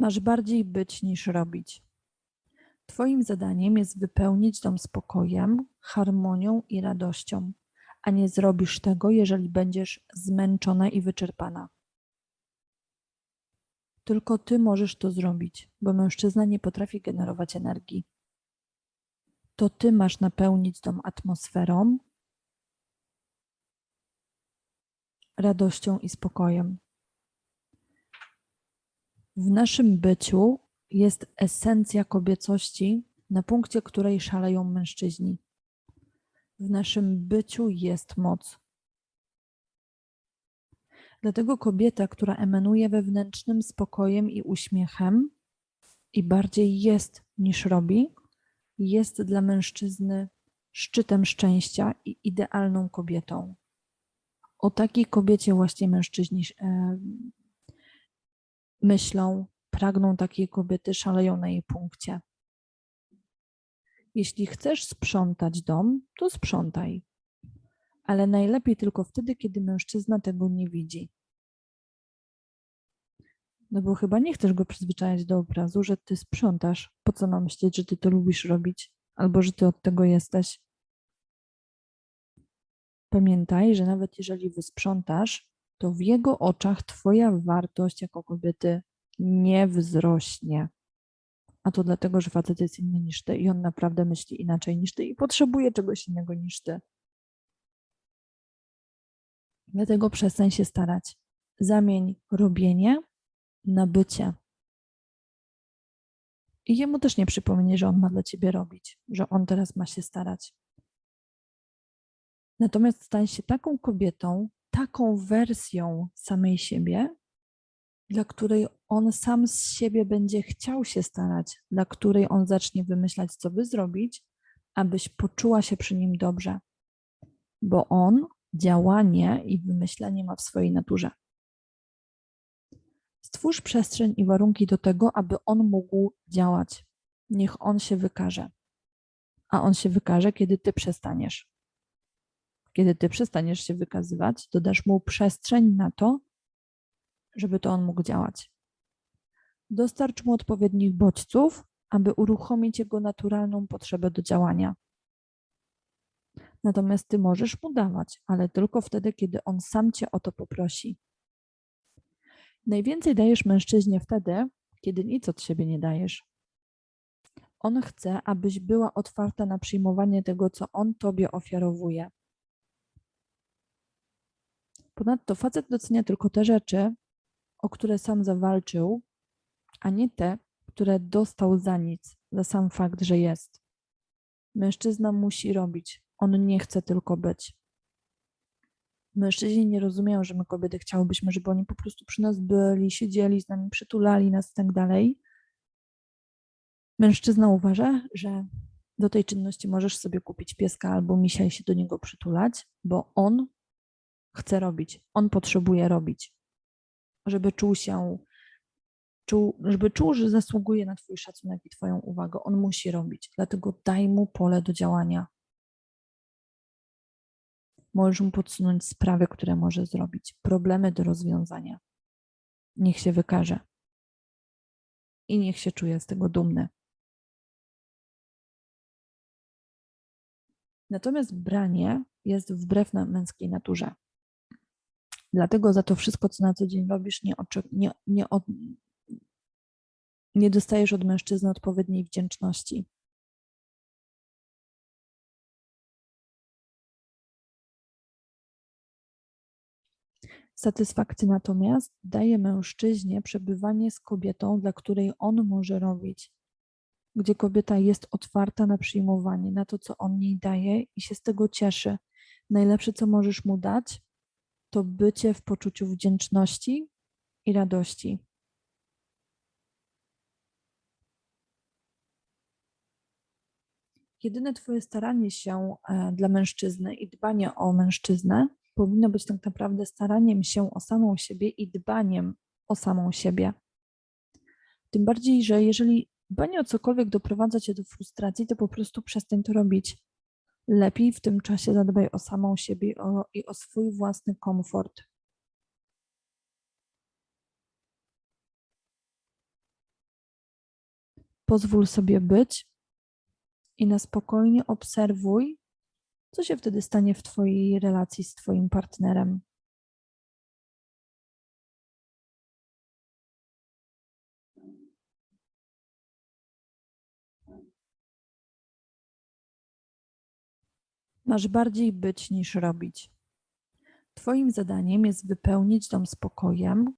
Masz bardziej być niż robić. Twoim zadaniem jest wypełnić dom spokojem, harmonią i radością, a nie zrobisz tego, jeżeli będziesz zmęczona i wyczerpana. Tylko ty możesz to zrobić, bo mężczyzna nie potrafi generować energii. To ty masz napełnić dom atmosferą, radością i spokojem. W naszym byciu jest esencja kobiecości, na punkcie której szaleją mężczyźni. W naszym byciu jest moc. Dlatego kobieta, która emanuje wewnętrznym spokojem i uśmiechem i bardziej jest niż robi, jest dla mężczyzny szczytem szczęścia i idealną kobietą. O takiej kobiecie właśnie mężczyźni e, myślą, pragną takiej kobiety, szaleją na jej punkcie. Jeśli chcesz sprzątać dom, to sprzątaj. Ale najlepiej tylko wtedy, kiedy mężczyzna tego nie widzi. No bo chyba nie chcesz go przyzwyczajać do obrazu, że ty sprzątasz. Po co mam myśleć, że ty to lubisz robić, albo że ty od tego jesteś? Pamiętaj, że nawet jeżeli wysprzątasz, to w jego oczach twoja wartość jako kobiety nie wzrośnie. A to dlatego, że facet jest inny niż ty i on naprawdę myśli inaczej niż ty i potrzebuje czegoś innego niż ty. Dlatego przestań się starać. Zamień robienie na bycie. I jemu też nie przypomnie, że on ma dla ciebie robić, że on teraz ma się starać. Natomiast stań się taką kobietą, taką wersją samej siebie, dla której on sam z siebie będzie chciał się starać, dla której on zacznie wymyślać, co by zrobić, abyś poczuła się przy nim dobrze. Bo on działanie i wymyślenie ma w swojej naturze. Stwórz przestrzeń i warunki do tego, aby on mógł działać. Niech on się wykaże. A on się wykaże, kiedy ty przestaniesz. Kiedy ty przestaniesz się wykazywać, dodasz mu przestrzeń na to, żeby to on mógł działać. Dostarcz mu odpowiednich bodźców, aby uruchomić jego naturalną potrzebę do działania. Natomiast ty możesz mu dawać, ale tylko wtedy, kiedy on sam cię o to poprosi. Najwięcej dajesz mężczyźnie wtedy, kiedy nic od siebie nie dajesz. On chce, abyś była otwarta na przyjmowanie tego, co on tobie ofiarowuje. Ponadto facet docenia tylko te rzeczy, o które sam zawalczył, a nie te, które dostał za nic, za sam fakt, że jest. Mężczyzna musi robić, on nie chce tylko być. Mężczyźni nie rozumieją, że my kobiety chciałybyśmy, żeby oni po prostu przy nas byli, siedzieli z nami, przytulali nas i tak dalej. Mężczyzna uważa, że do tej czynności możesz sobie kupić pieska albo misia i się do niego przytulać, bo on chce robić, on potrzebuje robić, żeby czuł się, czuł, żeby czuł, że zasługuje na Twój szacunek i Twoją uwagę. On musi robić, dlatego daj mu pole do działania. Możesz mu podsunąć sprawy, które może zrobić, problemy do rozwiązania. Niech się wykaże i niech się czuje z tego dumny. Natomiast branie jest wbrew męskiej naturze. Dlatego za to wszystko, co na co dzień robisz, nie, nie, nie, od, nie dostajesz od mężczyzny odpowiedniej wdzięczności. Satysfakcję natomiast daje mężczyźnie przebywanie z kobietą, dla której on może robić, gdzie kobieta jest otwarta na przyjmowanie, na to, co on jej daje i się z tego cieszy. Najlepsze, co możesz mu dać, to bycie w poczuciu wdzięczności i radości. Jedyne Twoje staranie się e, dla mężczyzny i dbanie o mężczyznę powinno być tak naprawdę staraniem się o samą siebie i dbaniem o samą siebie. Tym bardziej, że jeżeli dbanie o cokolwiek doprowadza cię do frustracji, to po prostu przestań to robić. Lepiej w tym czasie zadbaj o samą siebie o, i o swój własny komfort. pozwól sobie być i na spokojnie obserwuj, co się wtedy stanie w Twojej relacji z Twoim partnerem. Masz bardziej być niż robić. Twoim zadaniem jest wypełnić dom spokojem,